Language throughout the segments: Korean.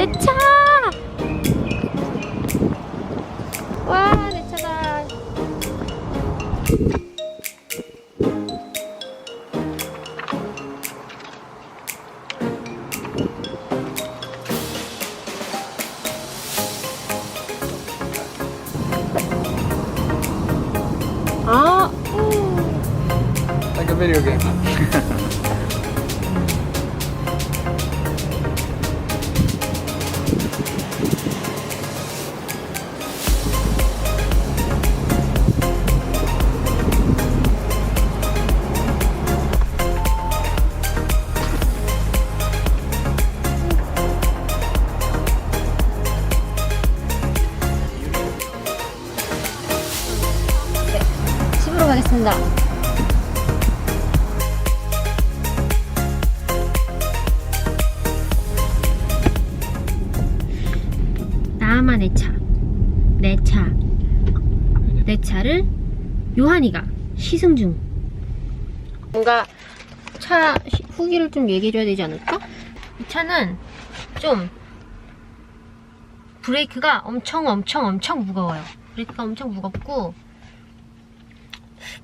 내 차! 와, 내 차다. 아, 음. Like a video game. 가겠습니다. 나만의 차. 내 차. 내 차를 요한이가 시승 중. 뭔가 차 시- 후기를 좀 얘기해줘야 되지 않을까? 이 차는 좀 브레이크가 엄청 엄청 엄청 무거워요. 브레이크가 엄청 무겁고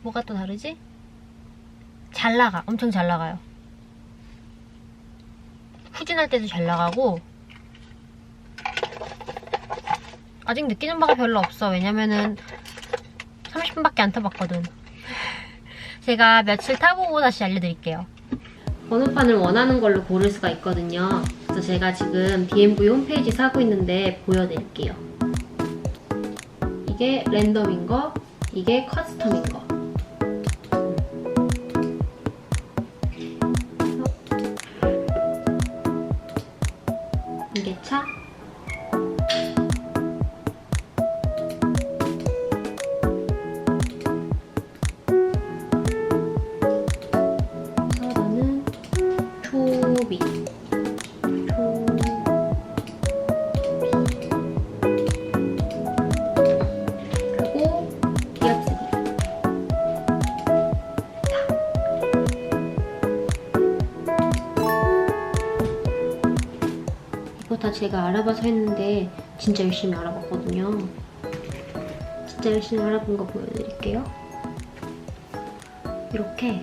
뭐가 또 다르지? 잘 나가. 엄청 잘 나가요. 후진할 때도 잘 나가고 아직 느끼는 바가 별로 없어. 왜냐면은 30분밖에 안 타봤거든. 제가 며칠 타보고 다시 알려드릴게요. 번호판을 원하는 걸로 고를 수가 있거든요. 그래서 제가 지금 BMW 홈페이지 사고 있는데 보여드릴게요. 이게 랜덤인 거, 이게 커스텀인 거. 이거 다 제가 알아봐서 했는데 진짜 열심히 알아봤거든요. 진짜 열심히 알아본 거 보여드릴게요. 이렇게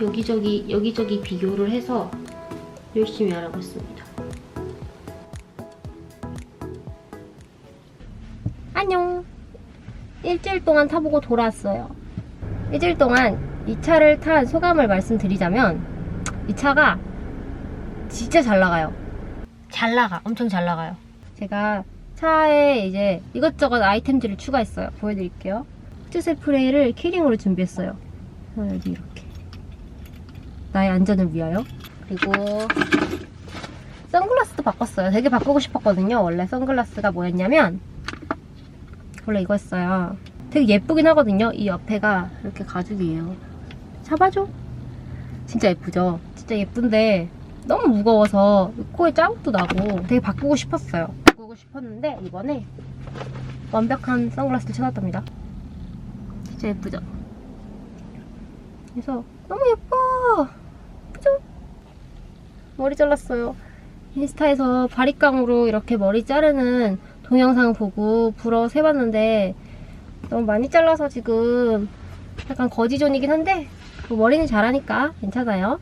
여기저기 여기저기 비교를 해서 열심히 알아봤습니다. 안녕. 일주일 동안 타보고 돌아왔어요. 일주일 동안 이 차를 탄 소감을 말씀드리자면 이 차가 진짜 잘 나가요. 잘 나가. 엄청 잘 나가요. 제가 차에 이제 이것저것 아이템들을 추가했어요. 보여드릴게요. 후즈 스프레이를 키링으로 준비했어요. 어, 여기 이렇게. 나의 안전을 위하여. 그리고 선글라스도 바꿨어요. 되게 바꾸고 싶었거든요. 원래 선글라스가 뭐였냐면 원래 이거였어요. 되게 예쁘긴 하거든요. 이 옆에가 이렇게 가죽이에요. 잡아줘. 진짜 예쁘죠? 진짜 예쁜데 너무 무거워서 코에 자국도 나고 되게 바꾸고 싶었어요. 바꾸고 싶었는데 이번에 완벽한 선글라스를 찾았답니다. 진짜 예쁘죠? 그래서 너무 예뻐! 예쁘죠? 머리 잘랐어요. 인스타에서 바리깡으로 이렇게 머리 자르는 동영상 보고 부러워서 해봤는데 너무 많이 잘라서 지금 약간 거지존이긴 한데 뭐 머리는 잘하니까 괜찮아요.